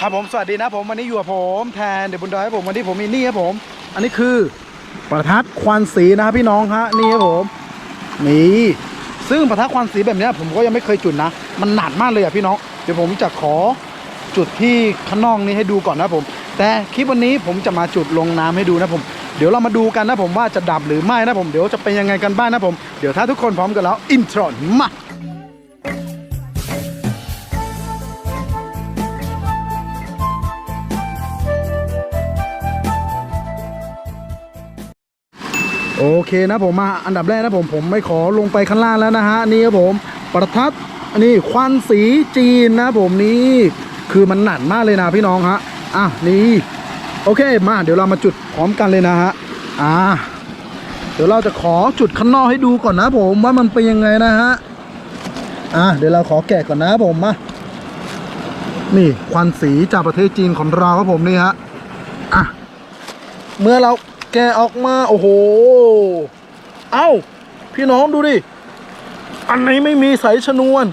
ครับผมสวัสดีนะผมวันนี้อยู่กับผมแทนเดบุญดอยครับผมวันนี้ผมมีนี่ครับผม อันนี้คือประทัดควันสีนะครับพี่น้องฮะนี่ครับผมนี่ซึ่งประทัดควันสีแบบนี้ผมก็ยังไม่เคยจุดนะ มันหนักมากเลยอะพี่น้องเดี๋ยวผมจะขอจุดที่ข้างนอกนี้ให้ดูก่อนนะผม แต่คลิปวันนี้ผมจะมาจุดลงน้ำให้ดูนะผมเดี๋ยวเรามาดูกันนะผมว่าจะดับหรือไม่นะผมเดี๋ยวจะเป็นยังไงกันบ้างนะผมเดี๋ยวถ้าทุกคนพร้อมกันแล้วอินโทรมา โอเคนะผมมาอันดับแรกนะผมผมไม่ขอลงไปข้างล่างแล้วนะฮะนี่ครับผมประทัดอันนี้ควันสีจีนนะผมนี่คือมันหนักมากเลยนะพี่น้องฮะอะนี่โอเคมาเดี๋ยวเรามาจุดพร้อมกันเลยนะฮะอ่าเดี๋ยวเราจะขอจุดข้างนอกให้ดูก่อนนะผมว่ามันเป็นยังไงนะฮะอะเดี๋ยวเราขอแกะก่อนนะผมมานี่ควันสีจากประเทศจีนของเราครับผมนี่ฮะอะเมื่อเรา แกะออกมา โอ้โห เอ้า พี่น้องดูดิ อันไหนไม่มีสายชนวน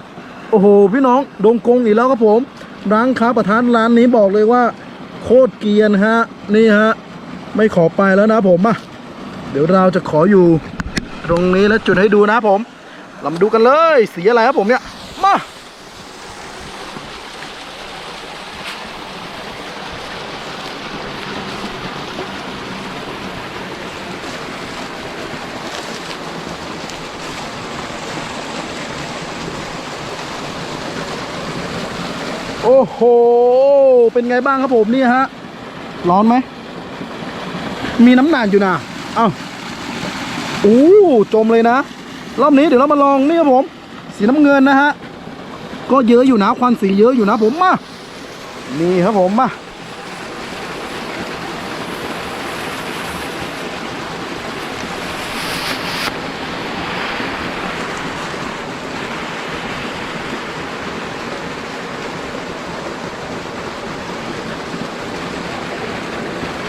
โอ้โห พี่น้องดงกงอีกแล้วครับผม ร้านค้าประทานร้านนี้บอกเลยว่า โคตรเกียนฮะ นี่ฮะ ไม่ขอไปแล้วนะผมอะเดี๋ยวเราจะขออยู่ ตรงนี้แล้วจุดให้ดูนะผมเรามาดูกันเลย สีอะไรครับผมเนี่ย มา โอ้โห เป็นไงบ้างครับผมนี่ฮะ ร้อนไหม มีน้ำหนักอยู่นะเอ้าอู้จมเลยนะ รอบนี้เดี๋ยวเรามาลองนี่ครับผม สีน้ำเงินนะฮะ ก็เยอะอยู่นะควันสีเยอะอยู่นะผมมา นี่ครับผมมา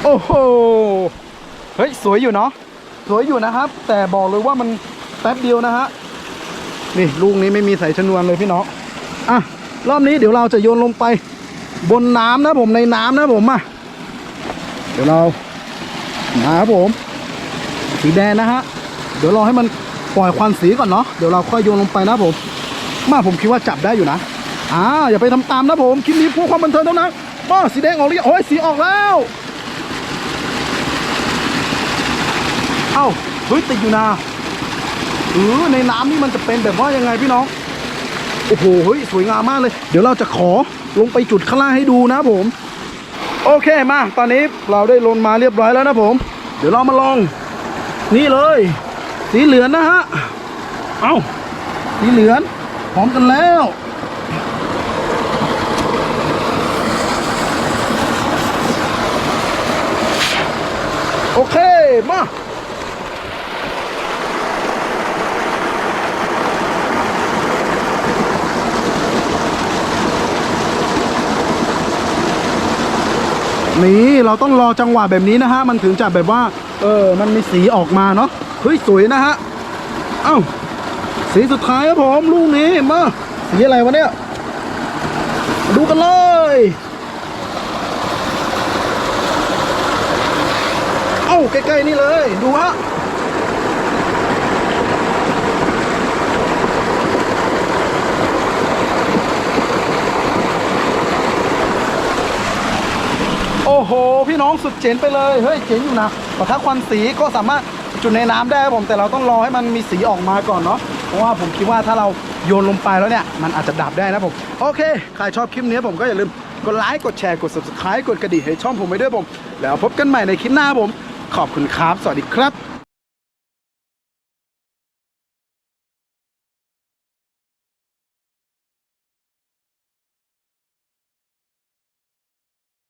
โอ้โห เฮ้ย สวยอยู่เนาะ สวยอยู่นะครับ แต่บอกเลยว่ามันแป๊บเดียวนะฮะ นี่ลูกนี้ไม่มีสายชนวนเลยพี่น้อง อะ รอบนี้เดี๋ยวเราจะโยนลงไป บนน้ำนะผมในน้ำนะผมมาเดี๋ยวเรามาครับผม สีแดงนะฮะ เดี๋ยวรอให้มันปล่อยควันสีก่อนเนาะ เดี๋ยวเราค่อยโยนลงไปนะผม มาผมคิดว่าจับได้อยู่นะ อ่าอย่าไปทำตามนะผม คลิปนี้เพื่อความบันเทิงเท่านั้นป้าสีแดงออกหรือยังโอ้ยสีออกแล้ว เอ้าเฮ้ยติดอยู่นะเออในน้ำนี่มันจะเป็นแบบว่ายังไงพี่น้องโอ้โหเฮ้ยสวยงามมากเลย เดี๋ยวเราจะขอลงไปจุดข้างล่างให้ดูนะผม โอเคมาตอนนี้เราได้ลงมาเรียบร้อยแล้วนะผม เดี๋ยวเรามาลอง นี่เลย สีเหลืองนะฮะเอ้าสีเหลืองพร้อมกันแล้วโอเคมา นี่เราต้องรอจังหวะแบบนี้นะฮะ มันถึงจะแบบว่า เออ มันมีสีออกมาเนาะ เฮ้ย สวยนะฮะ เอ้า สีสุดท้ายครับผม ลูกนี้ มา สีอะไรวะเนี่ย ดูกันเลย เอ้า ใกล้ๆนี่เลย ดูฮะ โอ้โห พี่น้องสุดเจ๋งไปเลย เฮ้ยเจ๋งอยู่นะแต่ถ้าควันสีก็สามารถจุดในน้ำได้ครับผมแต่เราต้องรอให้มันมีสีออกมาก่อนเนาะเพราะว่าผมคิดว่าถ้าเราโยนลงไปแล้วเนี่ย มันอาจจะดับได้นะผม โอเค ใครชอบคลิปนี้ผมก็อย่าลืมกดไลค์กดแชร์กด subscribe กดกระดิ่งให้ช่องผมไปด้วยผม แล้วพบกันใหม่ในคลิปหน้าผม ขอบคุณครับ สวัสดีครับ